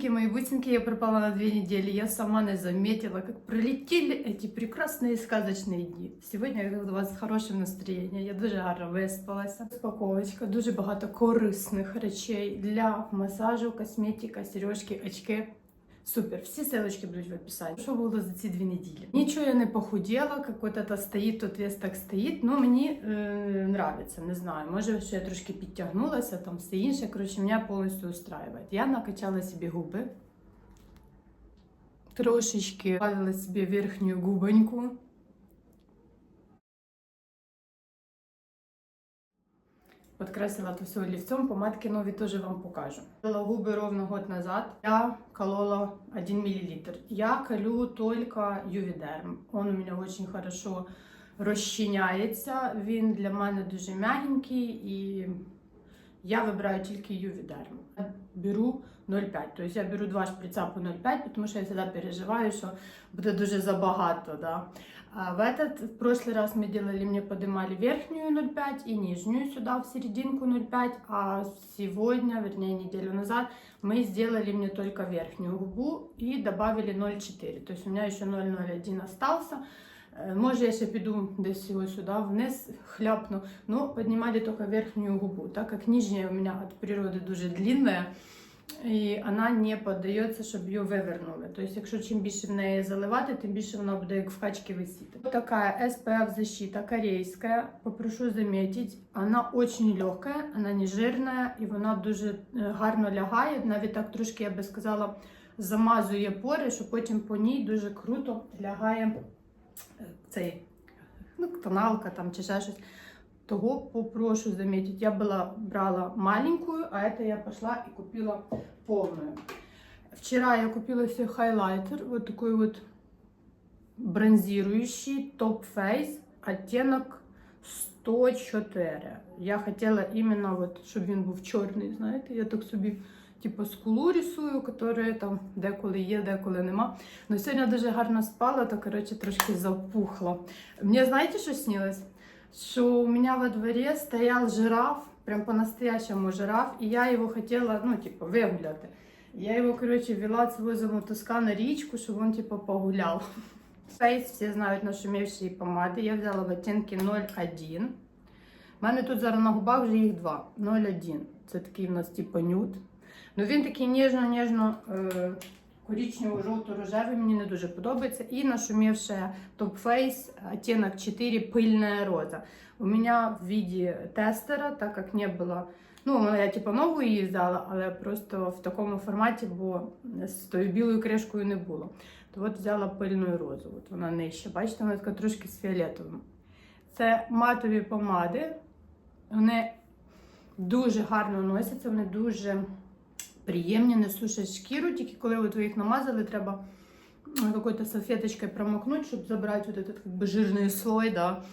бусинки, мои бусинки, я пропала на две недели. Я сама не заметила, как пролетели эти прекрасные сказочные дни. Сегодня я у вас з хорошим настроєнням. Я дуже гарно виспалася. Розпаковочка, дуже багато корисних речей для масажу, косметика, сережки, очки. Супер, всі ссылочки будуть в описанні. Що було за ці дві неділі? Нічого я не похудела, як от це стоїть, то вес так стоїть. Ну мені е, нравиться, не знаю. Може, що я трошки підтягнулася, там все інше. Коротше, мене повністю устраивает. Я накачала собі губи. Трошечки бавила себе верхнюю губоньку. Подкрасила то все олівцом, помадки нові теж вам покажу. Колола губи ровно год назад. Я колола 1 мл. Я колю только Ювідерм. Он у мене дуже хорошо розчиняється. Він для мене дуже м'ягенький і я вибираю тільки Ювідерм. Беру 0,5. Тобто я беру два шприца по 0,5, тому що я завжди переживаю, що буде дуже забагато. Да? А в этот, в прошлый раз мы делали, мне поднимали верхнюю 0,5 и нижнюю сюда в серединку 0,5, а сегодня, вернее неделю назад, мы сделали мне только верхнюю губу и добавили 0,4. То есть у меня еще 0,01 остался. Э, Може, я ще піду десь його сюди вниз хляпну, но поднимали только верхнюю губу, так как нижняя у меня от природы дуже длинная, і вона не піддається, щоб її вивернули. Тобто, якщо чим більше в неї заливати, тим більше вона буде як в качці висіти. Вот такая SPF защита корейська. Попрошу заметить, вона очень легкая, вона не жирна і вона дуже е, гарно лягає. Навіть так трошки, я би сказала, замазує пори, що потім по ній дуже круто лягає е, цей ну, тоналка там чи ще щось. Того попрошу заметить, я была, брала маленькую, а это я пошла и купила полную. Вчера я купила себе хайлайтер, вот такой вот бронзирующий Top Face, оттенок 104. Я хотела именно вот, щоб він був чорний, знаєте, я так собі типу скулу рисую, яка там деколи є, деколи нема. Ну сьогодні дуже гарно спала, то коротше трошки запухла. Мені знаєте, що снилось? Что у меня во дворе стоял жираф, прям по-настоящему жираф, и я его хотела, ну, типа, выгуляти. Я его, короче, вела возле мотузка на річку, щоб он, типа, погулял. Фейс, всі знають нашумівші помади. Я взяла в оттенки 01. У мене тут зараз на губах вже їх два. 01. Це такий в нас, типу, нюд. Ну він такий ніжно-ніжно е, коричнево-жовто-рожевий, мені не дуже подобається. І нашумівша Top Face оттенок 4 пыльная роза. У меня в виде тестера, так як не було. Ну, я типу нову її взяла, але просто в такому форматі, бо з тою білою кришкою не було. То от взяла пильну розу. От вона нижче. Бачите, вона така трошки з фіолетовим. Це матові помади. Вони дуже гарно носяться, вони дуже приємні, не сушать шкіру, тільки коли от ви їх намазали, треба какой-то салфеточкой промокнуть, чтобы забрать вот этот как бы жирный слой, да.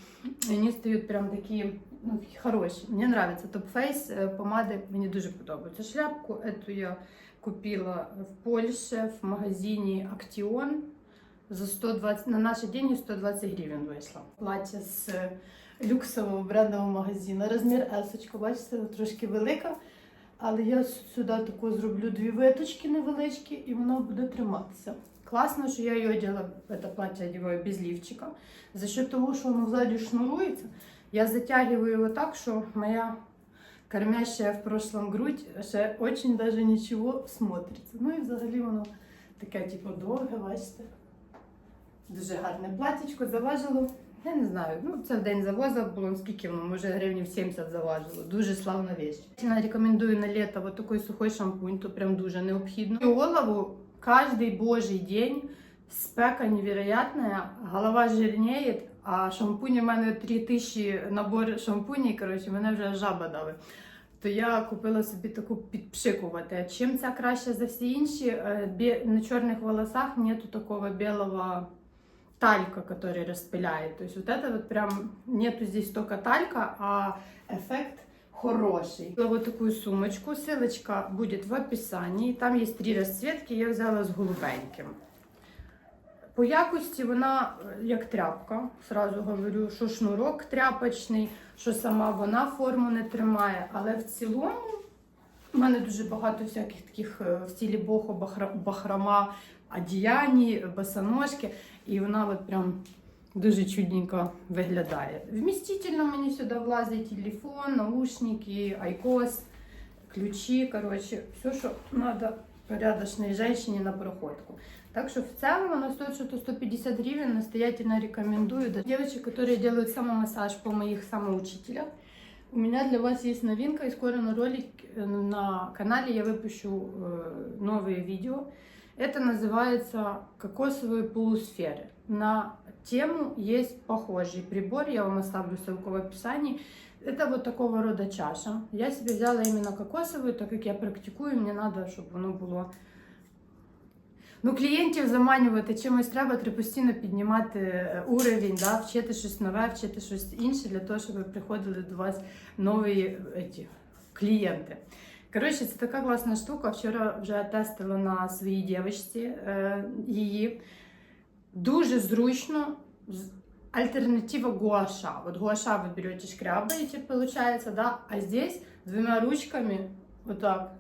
И они стають прям такі ну, хороші. Мені нравится Top Face е, помади, мені дуже подобається. Шляпку эту я купила в Польше в магазині Action за 120, на наші деньги 120 гривень вийшла. Плаття з е, люксового брендового магазину. Розмір S, бачите, трошки велика. Але я сюди таку зроблю дві виточки невеличкі, і воно буде триматися. Класно, що я її одягла, це плаття одягаю без лівчика. За счет того, що воно ззаді шнурується, я затягиваю його так, що моя кормящая в прошлом грудь ще очень даже нічого смотриться. Ну і взагалі воно таке, типу, довге, бачите. Дуже гарне платтячко заважило. Я не знаю, ну це в день завоза було, скільки воно, може гривнів 70 заважило. Дуже славна вещь. Я рекомендую на літо вот такий сухой шампунь, то прям дуже необхідно. І голову кожний божий день спека невероятная, голова жирніє, а шампунь у мене 3000 набор шампунів, коротше, мене вже жаба дали. То я купила собі таку підпшикувати. Чим ця краще за всі інші? Е, На чорних волосах нету такого белого талька, который распыляет. То есть вот это вот прям нету здесь только талька, а эффект хороший. Взяла Вот такую сумочку, ссылочка будет в описании. Там есть три расцветки, я взяла з голубеньким. По якості вона е, як тряпка. Сразу говорю, що шнурок тряпочний, що сама вона форму не тримає. Але в цілому У мене дуже багато всяких таких е, в стилі бохо, бахра- бахрома, одіянь, босоножки, і вона от прям дуже чудненько виглядає. Вмістительно мені сюди влазить телефон, наушники, айкос, ключі, коротше, все, що треба порядочной женщине на проходку. Так что в целом она стоит что-то 150 гривен, настоятельно рекомендую. Да. Девочки, которые делают самомассаж по моих самоучителях, у меня для вас есть новинка, и скоро на ролик э, на канале я выпущу э, новые видео. Это называется кокосовые полусферы. На тему есть похожий прибор, я вам оставлю ссылку в описании. Это вот такого рода чаша. Я себе взяла именно кокосовую, так как я практикую, мне надо, чтобы воно було. Ну, клієнтів заманювати чимось треба, треба постійно піднімати е, уровень, да, вчити щось нове, вчити щось інше для того, щоб приходили до вас нові е, ті, клієнти. Коротше, це така класна штука. Вчора вже тестила на своїй дівчинці е, її. Дуже зручно. Альтернатива гуаша. Вот гуаша вы берете, шкрябаете, получается, да, а здесь двумя ручками вот так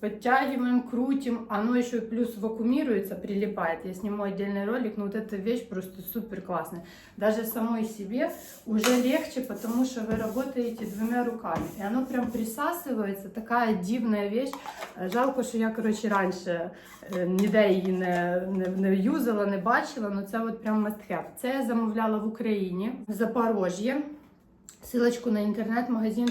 подтягиваем, крутим, оно еще и плюс вакуумируется, прилипает. Я сниму отдельный ролик, но вот эта вещь просто супер классная. Даже самой себе уже легче, потому что вы работаете двумя руками. И оно прям присасывается, такая дивная вещь. Е, Жалко, що я, коротше, раніше е, ніде її не, не, не юзала, не бачила, але це от прям must have. Це я замовляла в Україні, в Запорожье. Ссылочку на інтернет-магазин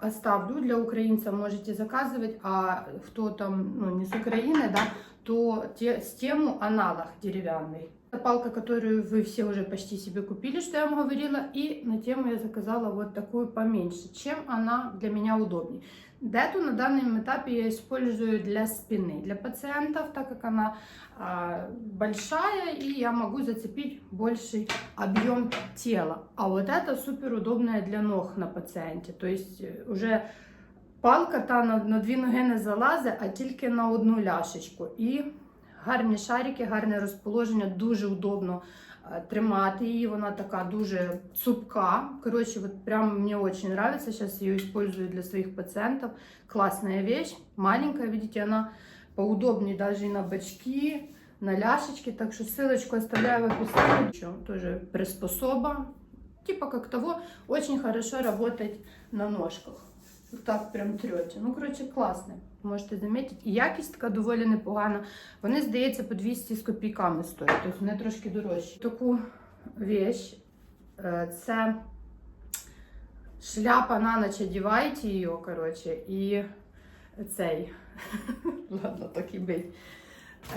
оставлю для украинцев, можете заказывать, а кто там ну, не с Украины, да, то те, с тему аналог деревянный. Это палка, которую вы все уже почти себе купили, что я вам говорила, и на тему я заказала вот такую поменьше. Чем она для меня удобнее? Эту на данном этапе я использую для спины, для пациентов, так как она а, большая, и я могу зацепить больший объем тела. А вот это супер удобная для ног на пацієнті. Тобто е, уже палка та на, на дві ноги не залазить, а тільки на одну ляшечку. І гарні шарики, гарне розположення, дуже удобно е, тримати її. Вона така дуже цупка. Короче, вот прям мне очень нравится. Сейчас ее использую для своих пациентов. Классная вещь, маленькая, видите, она поудобнее и на бочки, на ляшечки. Так что ссылочку оставляю в. Еще Тоже приспособа. Типа как того, очень хорошо работать на ножках. Вот так прям трете. Ну, коротше, класне. Можете замітити. І якість така доволі непогана. Вони, здається, по 200 з копійками стоять. Тобто вони трошки дорожчі. Таку вещь. е, Це шляпа на ніч одіваєте її, коротше, і цей. Ладно, так і бить.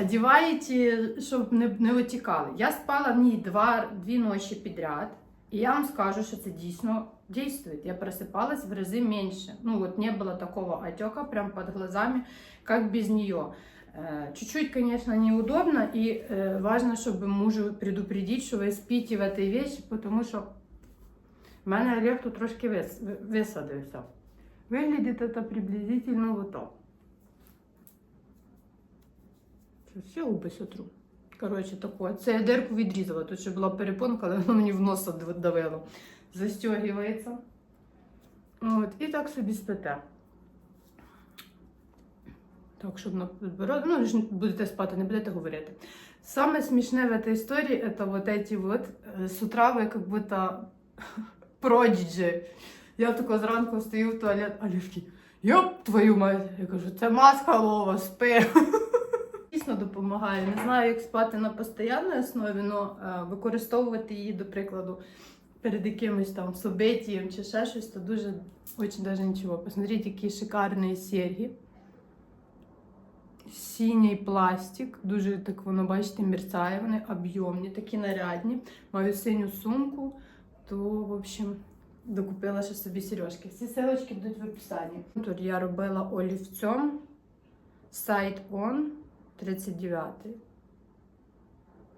Одіваєте, щоб не, не витікали. Я спала в ній два, дві ночі підряд. І я вам скажу, що це дійсно действует. Я просыпалась в разы меньше. Ну вот не было такого отека прям под глазами, как без нее. Э, Чуть-чуть, конечно, неудобно, и э, важно, чтобы мужу предупредить, что вы спите в этой вещи, потому что в мене Олег тут трошки вис, ви- висадився. Виглядить это приблизительно вот так. Щас Все губи сотру. Коротше, таке. Це я дирку відрізала. Тут ще була перепонка, але воно мені в носа дав- давило. Застягується. От, і так собі спите. Так, щоб на підбородок. Ну, ви ж будете спати, не будете говорити. Саме смішне в этой історії это вот эти вот э, с утра ви как будто продіджі. Я тако зранку стою в туалет, а Лівки, йоп твою мать. Я кажу, це маска лова, спи. Дійсно допомагає. Не знаю, як спати на постійній основі, але використовувати її, до прикладу, перед якимось там событием чи ще щось, то дуже очень даже нічого. Посмотрите, які шикарні серьги. Синій пластик, дуже так воно, бачите, мерцає, вони об'ємні, такі нарядні. Маю синю сумку, то, в общем, докупила ще собі сережки. Всі ссылочки будуть в описанні. Тут я робила олівцем Side On 39.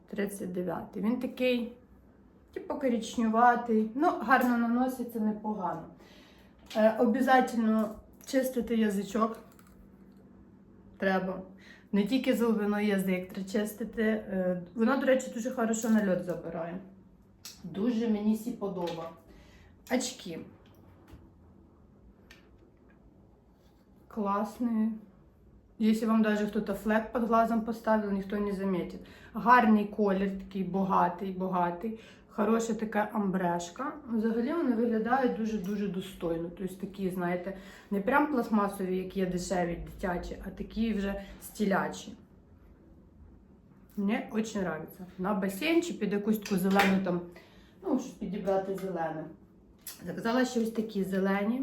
39. Він такий, типу, коричневатий, ну, гарно наноситься непогано. Е, обязательно чистити язичок. Треба. Не тільки й язик треба чистити. Е, Вона, до речі, дуже хорошо нальот забирає. Дуже мені сі подоба. Очки. классные. Если вам даже кто-то флек под глазом поставил, никто не заметит. Гарний колір, такий богатий, богатий. Хороша така амбрешка. Взагалі вони виглядають дуже-дуже достойно. Тобто такі, знаєте, не прям пластмасові, як є дешеві, дитячі, а такі вже стілячі. Мені дуже подобається. На басейн чи під якусь таку зелену там, ну, щоб підібрати зелене. Заказала ще ось такі зелені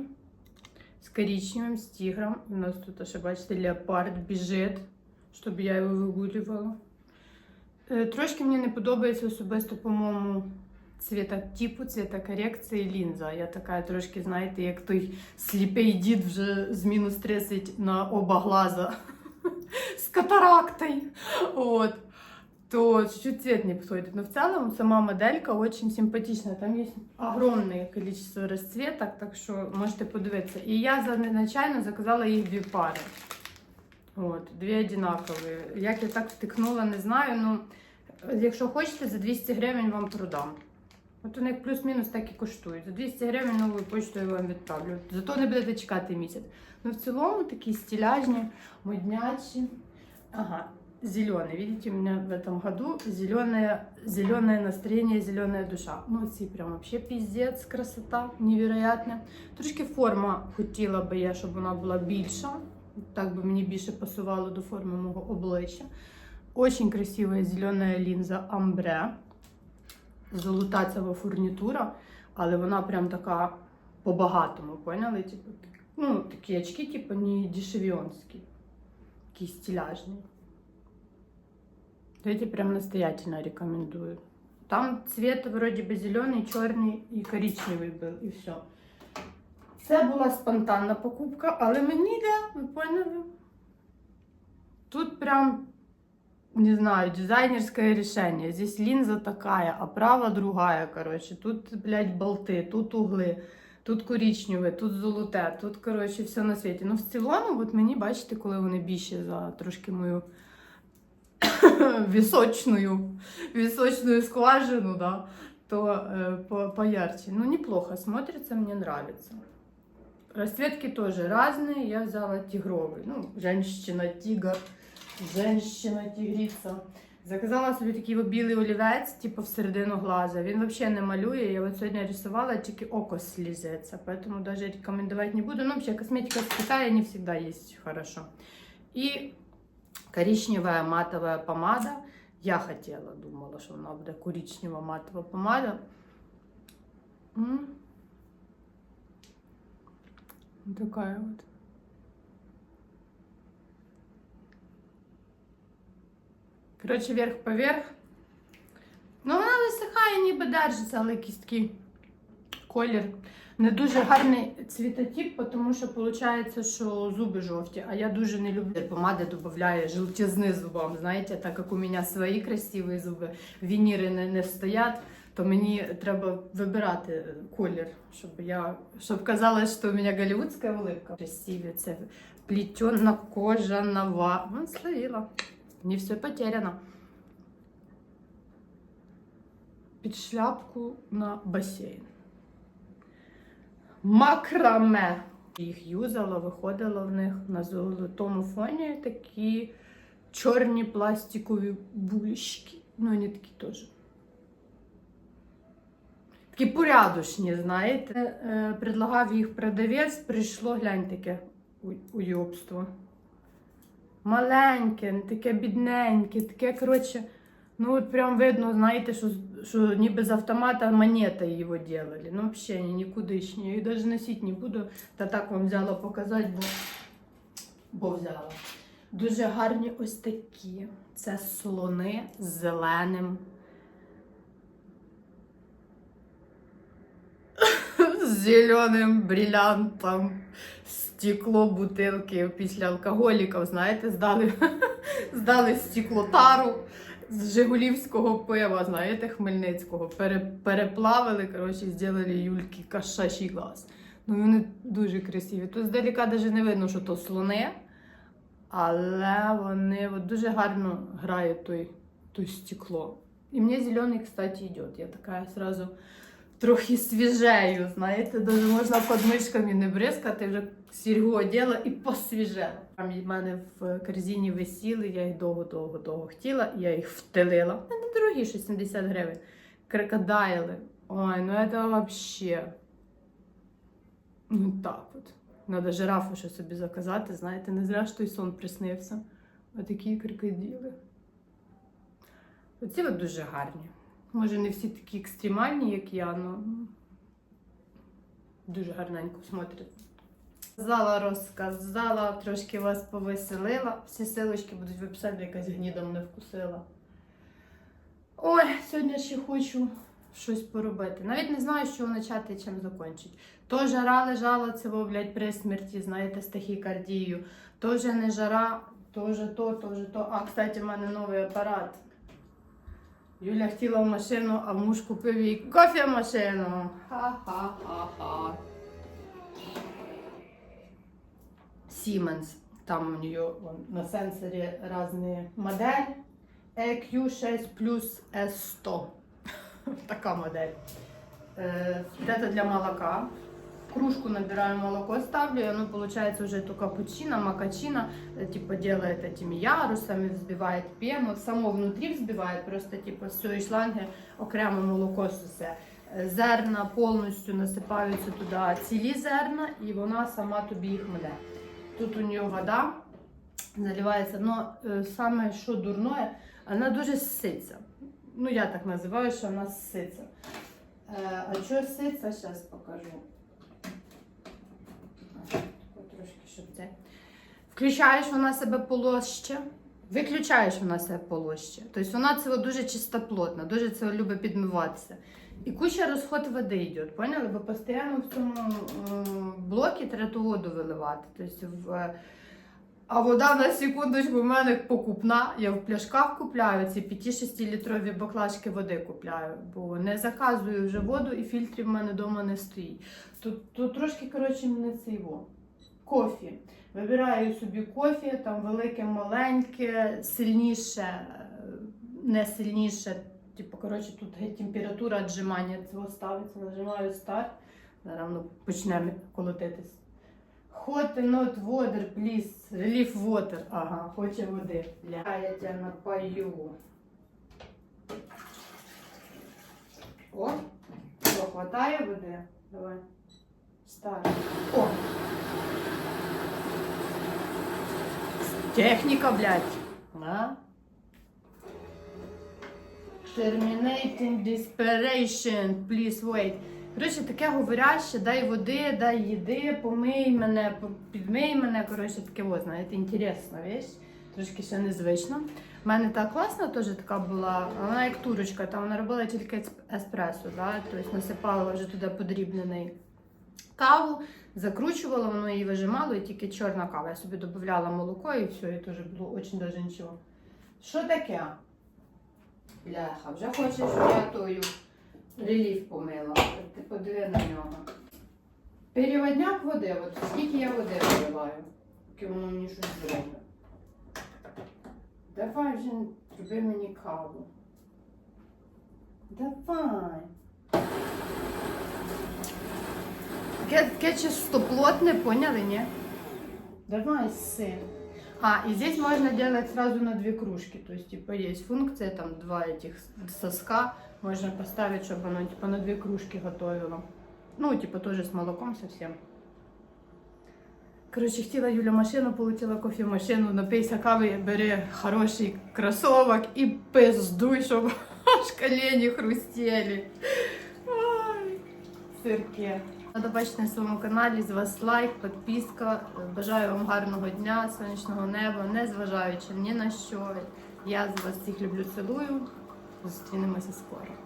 з коричневим, з тигром. У нас тут ще, бачите, леопард біжить, щоб я його вигулювала. Е, Трошки мені не подобається особисто, по-моєму, цвітотипу, цвітокорекції лінза. Я така трошки, знаєте, як той сліпий дід вже з мінус 30 на оба глаза з катарактою. От. То чуть-чуть цвет не подходит. Но в целом сама моделька очень симпатичная. Там есть огромное количество расцветок, так що можете подивитися. І я за нечайно заказала їх дві пари. От, дві одинакові. Як я так втикнула, не знаю. Ну, якщо хочете, за 200 гривень вам продам. От вони як плюс-мінус так і коштують. За 200 гривень новою почтою вам відправлю. Зато не будете чекати місяць. Ну, в цілому такі стиляжні, моднячі. Ага, зеленый. Видите, у меня в этом году зеленое, зеленое настроение, зеленая душа. Ну, ці прям вообще пиздец, красота, невероятна. Трошки форма хотіла би я, щоб вона була більша. Так би мені більше пасувало до форми мого обличчя. Очень красивая зелена лінза Амбре Золотацева фурнітура, але вона прям така по-багатому, поняли? Типу, ну, такі очки, типу, не дешевіонські, такі стиляжні. Эти прям настоятельно рекомендую. Там цвет вроде бы зеленый, черный и коричневий был, і все. Це була спонтанна покупка, але мені йде, ви поняли? Тут прям, не знаю, дизайнерское решение. Здесь линза такая, оправа другая, короче. Тут, блядь, болти, тут угли, тут коричневе, тут золоте, тут, короче, все на світі. Ну, в цілому, от мені, бачите, коли вони більші за трошки мою височную, височную скважину, да, то э, по, поярче. Ну, неплохо смотрится, мне нравится. Расцветки тоже разные. Я взяла тигровый. Ну, женщина-тигр, женщина-тигрица. Заказала собі такий білий олівець, типу всередину глаза. Він взагалі не малює. Я от сьогодні рисувала, тільки око слізеться. Поэтому даже рекомендовать не буду. Ну, вообще, косметика с Китая не всегда есть хорошо. И коричневая матовая помада. Я хотела, думала, що вона буде коричнева матова помада. М. Вот. Коротше, верх поверх. Ну, вона висихає, ніби держиться, але якийсь колір. Не дуже гарний цвітотип, тому що виходить, що зуби жовті. А я дуже не люблю. Помада додає жовтізни зубам. Знаєте, так як у мене свої красиві зуби, вініри не, не стоять, то мені треба вибирати колір, щоб я щоб казалось, що у мене голівудська улыбка. Красиві, це плетена кожа, нова. Ну, словила. Не все потеряно. Під шляпку на басейн. Макраме. Їх юзала, виходила в них на золотому фоні такі чорні пластикові булочки. Ну, вони такі теж. Такі порядочні, знаєте. Е, Предлагав їх продавець, прийшло, глянь таке уйобство. Маленьке, таке бідненьке, таке, коротше, ну от прям видно, знаєте, що, що ніби з автомата монета його делали. Ну, взагалі, ні, нікудишні. Я її навіть носити не буду. Та так вам взяла показати, бо, бо взяла. Дуже гарні ось такі. Це слони з зеленим. З зеленим брилянтом. Стекло бутилки після алкоголіків, знаєте, здали, здали стекло тару з Жигулівського пива, знаєте, Хмельницького. Пере, переплавили, коротше, зробили Юльки кашачий глаз. Ну, вони дуже красиві. Тут здалека навіть не видно, що то слони, але вони от дуже гарно грають той, той стекло. І мені зелений, кстати, йде. Я така сразу трохи свіжею, знаєте, даже можна подмишками не бризкати, вже сіргу оділа і посвіжела. Там в мене в корзині висіли, я їх довго-довго-довго хотіла, я їх втелила. Вони недорогі, 60 гривень. Крокодайли. Ой, ну це вообще. Ну так от. Надо жирафу ще собі заказати, знаєте, не зря ж той сон приснився. Отакі крокодили. Оці от дуже гарні. Може, не всі такі екстремальні, як я, але дуже гарненько смотрять. Сказала, розказала, трошки вас повеселила. Всі силочки будуть в описанні, якась гнідом не вкусила. Ой, сьогодні ще хочу щось поробити. Навіть не знаю, чого почати і чим закінчити. То жара лежала, це блядь, при смерті, знаєте, з тахікардією. То вже не жара, то вже то, то вже то. А, кстати, в мене новий апарат. Юля хотіла в машину, а муж купив їй кофемашину. Ха-ха-ха-ха. Siemens. Там у нее вон, на сенсоре разные модели. EQ6 плюс S100. Такая модель. Э, Это для молока. Кружку набираю молоко, ставлю, и оно получается уже то капучино, макачино, э, типа делает этими ярусами, взбивает пену, само внутри взбивает, просто типа з цієї шланги окремо молоко сусе. Е, Зерна повністю насипаються туди цілі зерна, і вона сама тобі їх мле. Тут у нее вода заливається, но е, саме що дурное, вона дуже ситься. Ну, я так називаю, що вона ситься. А що ситься, зараз покажу. Трошки, щоб це. Включаєш вона себе полоще, виключаєш вона себе полоще. Тобто вона це дуже чистоплотна, дуже це любить підмиватися. І куча розход води йде, поняли? Бо постійно в цьому блокі треба воду виливати. Тобто в... А вода на секундочку в мене покупна. Я в пляшках купляю ці 5-6 літрові баклажки води купляю, бо не заказую вже воду і фільтрів в мене вдома не стоїть. Тут, тут трошки, коротше, мене це його. Кофі. Вибираю собі кофі, там велике, маленьке, сильніше, е, не сильніше. Типу, коротше, тут геть температура віджимання цього ставиться, нажимаю старт. Зараз почнемо колотитись. Hot not water, please. Relief water. Ага, хоче води. Ля, я тебе напою. О, що, хватає води? Давай. Старт. О! Техніка, блядь. А? Terminating desperation, please wait. Коротше, таке говоряще, дай води, дай їди, помий мене, підмий мене. Коротше, таке, о, знаєте, інтересна вещь. Трошки ще незвично. У мене та класна теж така була, вона як турочка, там вона робила тільки ес- еспресо, да? тобто насипала вже туди подрібнений каву, закручувала, воно її вижимало, і тільки чорна кава. Я собі додавала молоко і все, і теж було дуже даже нічого. Що таке? Бляха, вже хочеш, щоб я тою реліф помила. Ти подиви на нього. Переводняк води, от скільки я води виливаю, поки воно мені щось зробить. Давай вже зроби мені каву. Давай. Таке, таке чистоплотне, поняли, ні? Давай, сын. А, и здесь можно делать сразу на две кружки. То есть, типа, есть функция, там, два этих соска. Можно поставить, чтобы оно, типа, на две кружки готовило. Ну, типа, тоже с молоком совсем. Короче, хотіла Юля машину, получила кофемашину, напийся кави, бери хороший кросовок і пиздуй, щоб аж колені хрустели. Ай, сирки. Рада бачити на своєму каналі. З вас лайк, підписка. Бажаю вам гарного дня, сонячного неба, не зважаючи ні на що. Я з вас всіх люблю, цілую. Зустрінемося скоро.